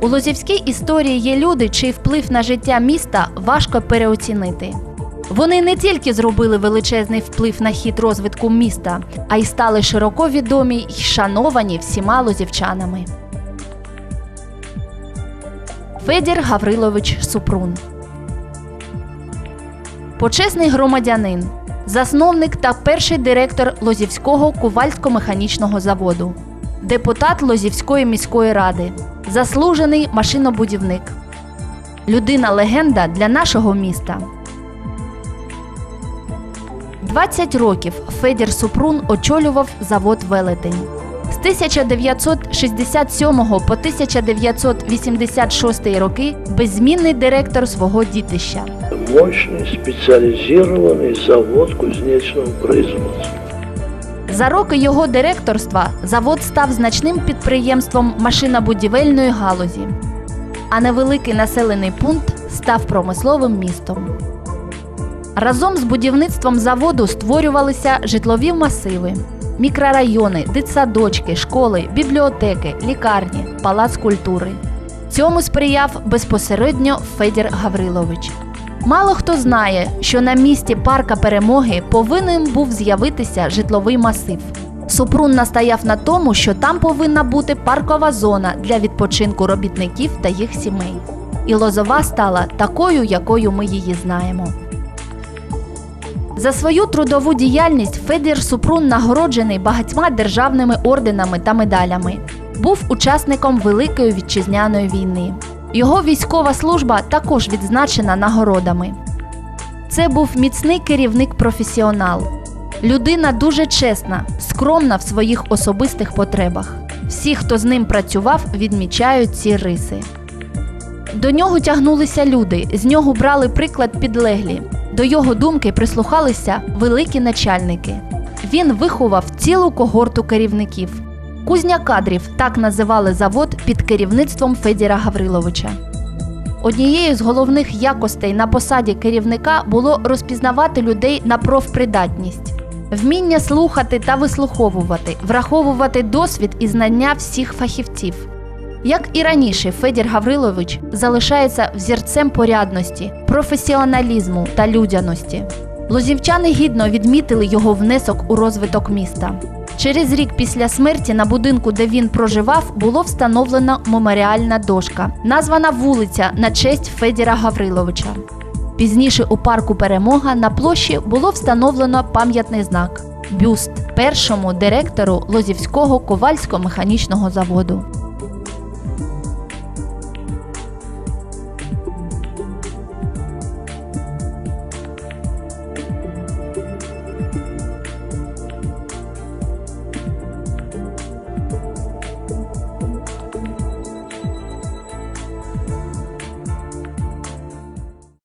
У Лозівській історії є люди, чий вплив на життя міста важко переоцінити. Вони не тільки зробили величезний вплив на хід розвитку міста, а й стали широко відомі й шановані всіма лозівчанами. Федір Гаврилович Супрун Почесний громадянин, засновник та перший директор Лозівського кувальсько-механічного заводу, депутат Лозівської міської ради, заслужений машинобудівник, людина легенда для нашого міста. 20 років Федір Супрун очолював завод Велетень. З 1967 по 1986 роки беззмінний директор свого дітища. Мощный специализированный завод кузнечного производства. За роки його директорства завод став значним підприємством машинобудівельної галузі, а невеликий населений пункт став промисловим містом. Разом з будівництвом заводу створювалися житлові масиви, мікрорайони, дитсадочки, школи, бібліотеки, лікарні, палац культури. Цьому сприяв безпосередньо Федір Гаврилович. Мало хто знає, що на місці парка перемоги повинен був з'явитися житловий масив. Супрун настояв на тому, що там повинна бути паркова зона для відпочинку робітників та їх сімей. І Лозова стала такою, якою ми її знаємо. За свою трудову діяльність Федір Супрун нагороджений багатьма державними орденами та медалями. Був учасником Великої вітчизняної війни. Його військова служба також відзначена нагородами. Це був міцний керівник-професіонал, людина дуже чесна, скромна в своїх особистих потребах. Всі, хто з ним працював, відмічають ці риси. До нього тягнулися люди, з нього брали приклад підлеглі. До його думки прислухалися великі начальники. Він виховав цілу когорту керівників. Кузня кадрів так називали завод під керівництвом Федіра Гавриловича. Однією з головних якостей на посаді керівника було розпізнавати людей на профпридатність, вміння слухати та вислуховувати, враховувати досвід і знання всіх фахівців. Як і раніше, Федір Гаврилович залишається взірцем порядності, професіоналізму та людяності. Лозівчани гідно відмітили його внесок у розвиток міста. Через рік після смерті на будинку, де він проживав, було встановлена меморіальна дошка, названа вулиця на честь Федіра Гавриловича. Пізніше у парку Перемога на площі було встановлено пам'ятний знак бюст першому директору Лозівського ковальсько-механічного заводу.